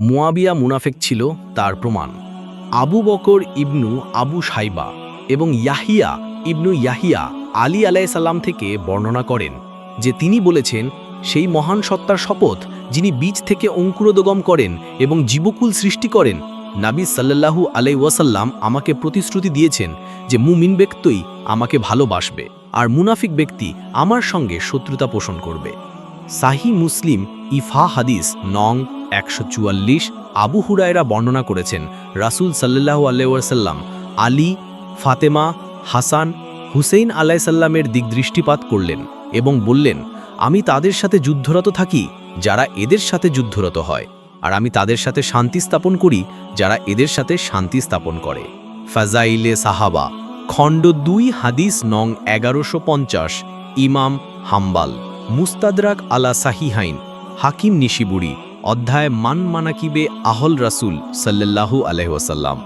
মুয়াবিয়া মুনাফেক ছিল তার প্রমাণ। আবু বকর ইবনু আবু সাইবা এবং ইয়াহিয়া ইবনু ইয়াহিয়া আলী আলাইসাল্লাম থেকে বর্ণনা করেন যে তিনি বলেছেন, সেই মহান সত্তার শপথ যিনি বীজ থেকে অঙ্কুরোদগম করেন এবং জীবকুল সৃষ্টি করেন, নাবী সাল্লাল্লাহু আলাই ওয়াসাল্লাম আমাকে প্রতিশ্রুতি দিয়েছেন যে মুমিন ব্যক্তিই আমাকে ভালোবাসবে আর মুনাফিক ব্যক্তি আমার সঙ্গে শত্রুতা পোষণ করবে। সাহি মুসলিম ইফা হাদিস নং একশো চুয়াল্লিশ আবু হুরায়রা বর্ণনা করেছেন রাসূল সাল্লাল্লাহু আল্লাহ আলী, ফাতেমা, হাসান, হুসেইন আলাইসাল্লামের দিক দৃষ্টিপাত করলেন এবং বললেন, আমি তাদের সাথে যুদ্ধরত থাকি, যারা এদের সাথে যুদ্ধরত হয়, আর আমি তাদের সাথে শান্তি স্থাপন করি, যারা এদের সাথে শান্তি স্থাপন করে। ফাজাইলে সাহাবা, খণ্ড দুই, হাদিস নং এগারোশো পঞ্চাশ, ইমাম হাম্বাল, মুস্তাদরাক আলা সাহিহাইন, হাকিম নিশিবুড়ি অধ্যায় মান মানাকিবে আহল রাসুল সাল্লাল্লাহু আলহ্লাম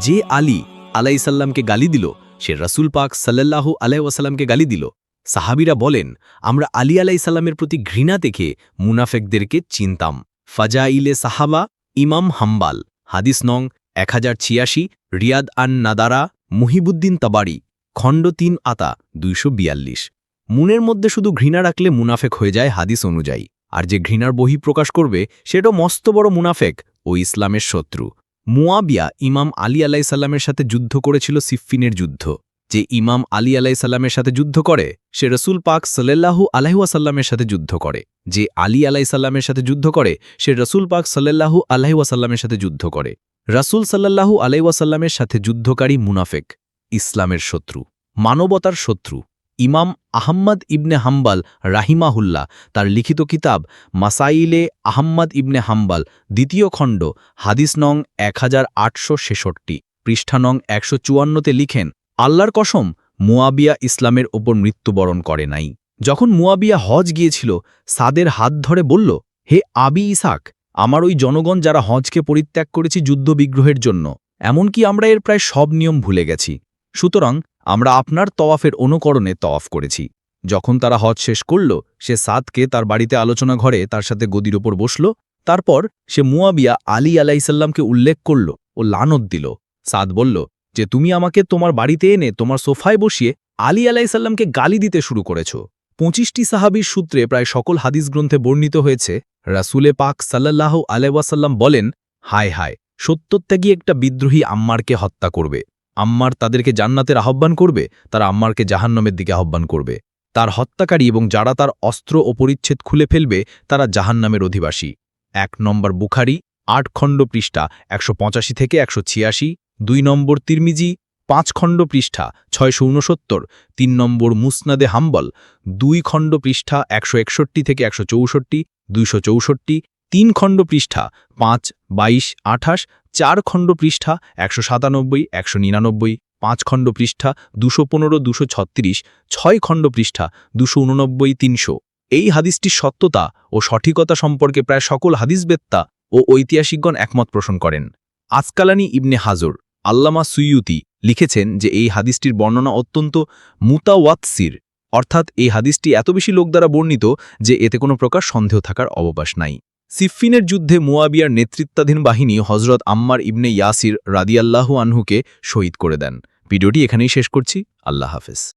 যে আলী আলাইসাল্লামকে গালি দিল, সে রাসুল পাক সাল্লাল্লাহু আলহ্লামকে গালি দিল। সাহাবিরা বলেন, আমরা আলী আলাইসাল্লামের প্রতি ঘৃণা দেখে মুনাফেকদেরকে চিনতাম। ফাজাইলে সাহাবা, ইমাম হাম্বাল, হাদিস নং এক হাজার ছিয়াশি, রিয়াদ আন নাদারা, মুহিবুদ্দিন তাবারি, খণ্ড তিন আতা দুইশো মুনের মধ্যে শুধু ঘৃণা রাখলে মুনাফেক হয়ে যায় হাদিস অনুযায়ী। আর যে ঘৃণার বহি প্রকাশ করবে, সেটাও মস্ত বড় মুনাফেক, ও ইসলামের শত্রু। মুয়াবিয়া ইমাম আলী আলাইসাল্লামের সাথে যুদ্ধ করেছিল সিফফিনের যুদ্ধ। যে ইমাম আলী আলাইসাল্লামের সাথে যুদ্ধ করে, সে রসুল পাক সাল্লাল্লাহু আলাইহাসাল্লামের সাথে যুদ্ধ করে। যে আলী আলাইসাল্লামের সাথে যুদ্ধ করে, সে রসুল পাক সাল্লাল্লাহু আলাইহাসাল্লামের সাথে যুদ্ধ করে। রাসুল সাল্লাল্লাহু আলাইহাসাল্লামের সাথে যুদ্ধকারী মুনাফেক, ইসলামের শত্রু, মানবতার শত্রু। ইমাম আহম্মদ ইবনে হাম্বাল রাহিমাহুল্লাহ। তার লিখিত কিতাব মাসাইলে আহম্মদ ইবনে হাম্বাল, দ্বিতীয় খণ্ড, হাদিস নং এক হাজার আটশো ছেষট্টি, পৃষ্ঠা নং একশো চুয়ান্নতে লিখেন, আল্লাহর কসম, মুয়াবিয়া ইসলামের ওপর মৃত্যুবরণ করে নাই। যখন মুয়াবিয়া হজ গিয়েছিল, সাদের হাত ধরে বলল, হে আবি ইসাক, আমার ওই জনগণ যারা হজকে পরিত্যাগ করেছি যুদ্ধবিগ্রহের জন্য, এমনকি আমরা এর প্রায় সব নিয়ম ভুলে গেছি। সুতরাং আমরা আপনার তওয়াফের অনুকরণে তওয়াফ করেছি। যখন তারা হজ শেষ করল, সে সাদকে তার বাড়িতে আলোচনা ঘরে তার সাথে গদির ওপর বসল, তারপর সে মুয়াবিয়া আলী আলাইসাল্লামকে উল্লেখ করল ও লানত দিল। সাদ বলল, যে তুমি আমাকে তোমার বাড়িতে এনে তোমার সোফায় বসিয়ে আলী আলাইসাল্লামকে গালি দিতে শুরু করেছ। পঁচিশটি সাহাবির সূত্রে প্রায় সকল হাদিস গ্রন্থে বর্ণিত হয়েছে, রাসুলে পাক সাল্লাহ আলাইসাল্লাম বলেন, হায় হায়, সত্যত্যাগী একটা বিদ্রোহী আম্মারকে হত্যা করবে। আম্মার তাদেরকে জান্নাতের আহ্বান করবে, তারা আম্মারকে জাহান্নমের দিকে আহ্বান করবে। তার হত্যাকারী এবং যারা তার অস্ত্র ও পরিচ্ছেদ খুলে ফেলবে, তারা জাহান্নামের অধিবাসী। এক নম্বর বুখারি, আট খণ্ড পৃষ্ঠা, একশো পঁচাশি থেকে একশো ছিয়াশি। দুই নম্বর তিরমিজি, পাঁচ খণ্ড পৃষ্ঠা, ছয়শো উনসত্তর তিন নম্বর মুসনাদে হাম্বল, দুই খণ্ড পৃষ্ঠা, একশো একষট্টি থেকে একশো চৌষট্টি, দুইশো চৌষট্টি। তিন খণ্ড পৃষ্ঠা, পাঁচ, বাইশ, আঠাশ, চার খণ্ড পৃষ্ঠা, একশো সাতানব্বই, একশো নিরানব্বই, পাঁচ খণ্ড পৃষ্ঠা, দুশো পনেরো, দুশো ছত্রিশ, ছয় খণ্ড পৃষ্ঠা, দুশো উননব্বই, তিনশো। এই হাদিসটির সত্যতা ও সঠিকতা সম্পর্কে প্রায় সকল হাদিসবেত্তা ও ঐতিহাসিকগণ একমত পোষণ করেন। আসকালানি ইবনে হাজর, আল্লামা সুইয়ুতি, লিখেছেন যে এই হাদিসটির বর্ণনা অত্যন্ত মুতাওয়াতসির, অর্থাৎ এই হাদিসটি এত বেশি লোক দ্বারা বর্ণিত যে এতে কোনো প্রকার সন্দেহ থাকার অবকাশ নাই। সিফফিনের যুদ্ধে মুয়াবিয়ার নেতৃত্বাধীন বাহিনী হজরত আম্মার ইবনে ইয়াসির রাদিয়াল্লাহু আনহুকে শহীদ করে দেন। ভিডিওটি এখানেই শেষ করছি। আল্লাহ হাফেজ।